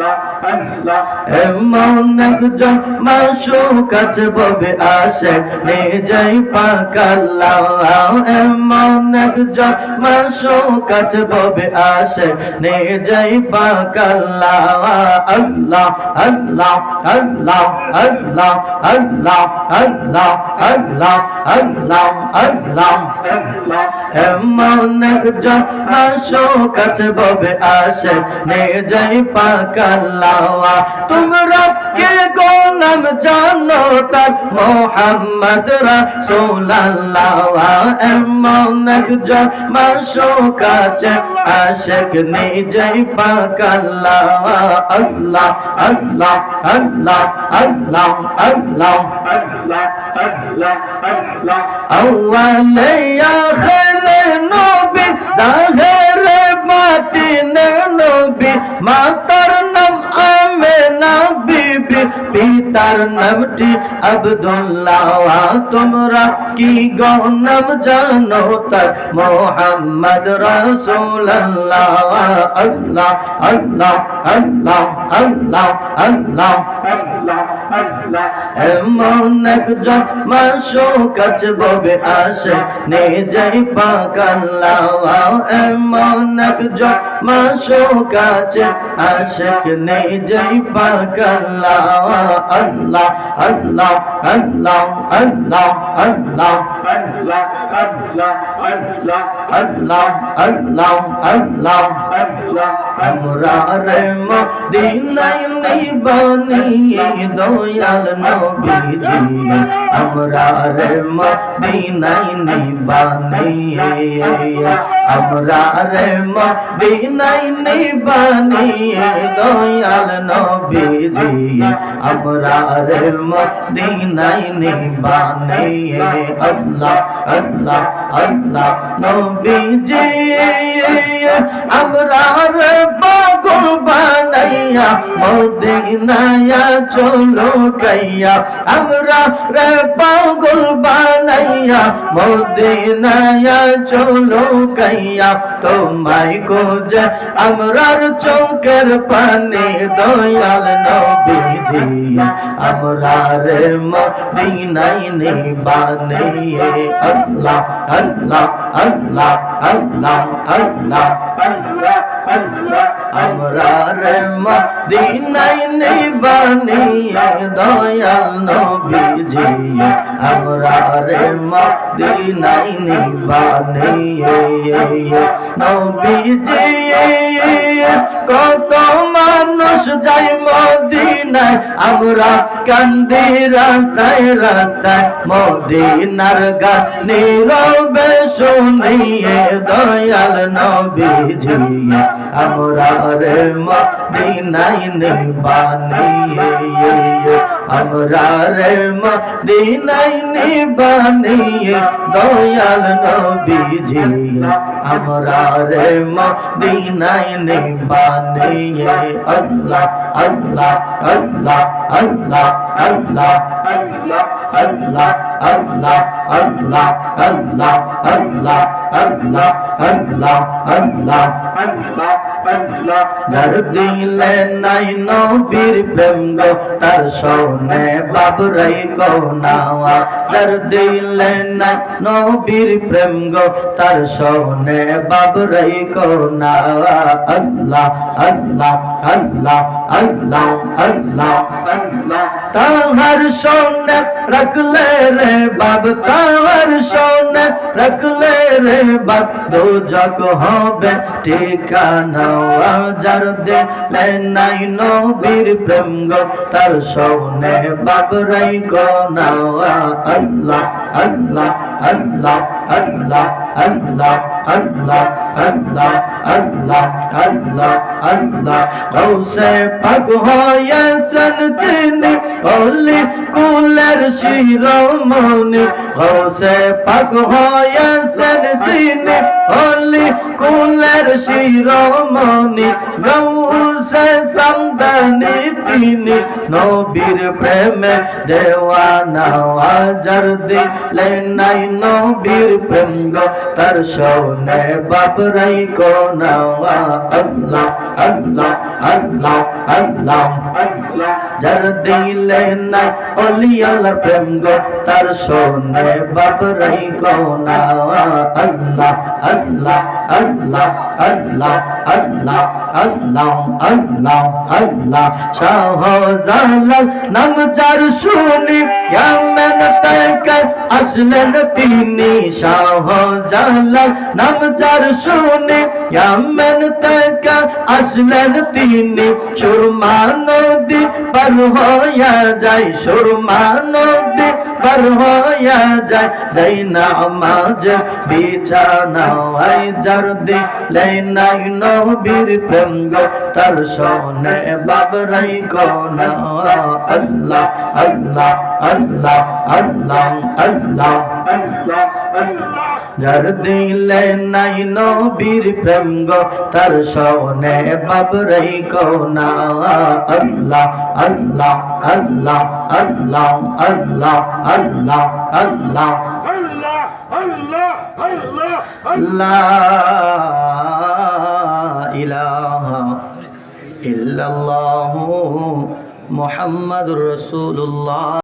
lá. এমন একজন মাসুক কাছে ববে আসে, নিজেই পাকাল্লা এমন একজন মাসুক কাছে ববে আসে, নিজেই পাকাল্লা আল্লাহ আল্লাহ আল্লাহ আল্লাহ আল্লাহ আল্লাহ আল্লাহ আল্লাহ আল্লাহ। এমন একজন মাসুক কাছে ববে আসে, নিজেই পাকাল্লা তোমরা কে গোলাম জানো তার মোহাম্মদ রাসূলুল্লাহ। এমন একজন মাসুক কাছে আশেক নিজেই পাকাল্লাহ আল্লাহ আল্লাহ আল্লাহ আল্লাহ আল্লাহ আউয়ালে আখিরে নবী, জাহেরে বাতিনে নবী মাতার নাম পিতার নামটি আব্দুল্লাহ। তোমরা কি গনাম জানো? তার মোহাম্মদ রাসূলুল্লাহ। আল্লাহ আল্লাহ আল্লাহ আল্লাহ আল্লাহ। এমন একজন মাসুক কাছে ববে আসে, নিজেই পাকাল্লাহ এমন একজন মাসুক কাছে আশেক নিজেই পাকাল্লাহ আল্লাহ আল্লাহ আল্লাহ আল্লাহ আল্লাহ। আল্লাহ আল্লাহ আল্লাহ। আমরা রে মদিনায় নিবানিয়ে দয়াল নবীজি। আমরা রে মদিনায় নিবানিয়ে। আমরা রে মদিনায় নিবানিয়ে দয়াল নবীজি। আমরা রে মদিনায় নিবানিয়ে আল্লাহ আল্লাহ আল্লাহ নবীজি আমরা রে পাগল বানাইয়া মদিনায়া চলো গাইয়া আমরা রে পাগল বানাইয়া মদিনায়া চলো গাইয়া তোমায় কোজে আমরার চৌকের পানি দয়াল নবীজি আমরা রে মদিনাই নিবানিয়ে আল্লাহ আল্লাহ আল্লাহ আল্লাহ আল্লাহ আমরা রে মদিনাই নিবানিয়ে দয়াল নবীজি আমরা রে মদিনাই নিবানিয়ে। নবীজি, কত মানুষ যাই মদিনায়, আমরা কান্দি রাস্তায় রাস্তায় মদিনার গান। নীরবে শুনিয়ে দয়াল নবীজি, আমরা রে মদিনায় নিবানিয়ে। আমরা রে মদিনায় নিবানিয়ে দয়াল নবীজি। আমরারের রে মদিনায় নিবানিয়ে আল্লাহ আল্লাহ আল্লাহ আল্লাহ আল্লাহ। আল্লাহ আল্লাহ আল্লাহ আল্লাহ আল্লাহ আল্লাহ আল্লাহ আল্লাহ যার দিলে নাই নবীর প্রেম গো তার সনে বাবরাই কৌনাওয়া যার দিলে নাই নবীর প্রেম গো তার সনে বাবরাই কৌনাওয়া আল্লাহ আল্লাহ আল্লাহ আল্লাহ আল্লাহ তাহার সোনে রাখলে রে বাব তাহার সোনে রাখলে রে বাব দো জগ হবে ঠিকানা যার দিলে নাই নবীর প্রেম গো। তার সোনে বাব রাই কোনা আল্লাহ আল্লাহ। কুলের শিরোমণি। গৌসে পাক হয়েছেন তিনি অলি কুলের গৌসে সমদানি তিনি নবীর প্রেমে দেওয়ানা আজার দিলে নাই নবীর প্রেম গো, তার সনে বাবরাই কোনা আল্লাহ আল্লাহ আল্লাহ আল্লাহ যার দিলে নাই অলি প্রেম তার শোনে বাবরাই কোনা আল্লাহ আল্লাহ আল্লাহ আল্লাহ আল্লাহ আল্লাহ আল্লাহ আল্লাহ। শাহজালাল নাম যার শুনি ইয়ামেন থেকে আসলেন তিনি? শাহজালাল নাম যার শুনি ইয়ামেন থেকে আসলেন তিনি? সুরমা নদী পার হইয়া যাই, সুরমা নদী পার হইয়া যাই যাই না মাঝ বিছানা আই যার দিলে নাই নবীর প্রেম গো, তার সনে বাবরাই কোনা। আল্লাহ আল্লাহ। আল্লাহ আল্লাহ আল্লাহ যার দিলে নাই নবীর প্রেম তার সনে বাবরাই কোনা আল্লাহ আল্লাহ আল্লাহ আল্লাহ আল্লাহ আল্লাহ আল্লাহ। Allah, Allah, Allah, লা ইলাহা ইল্লাল্লাহু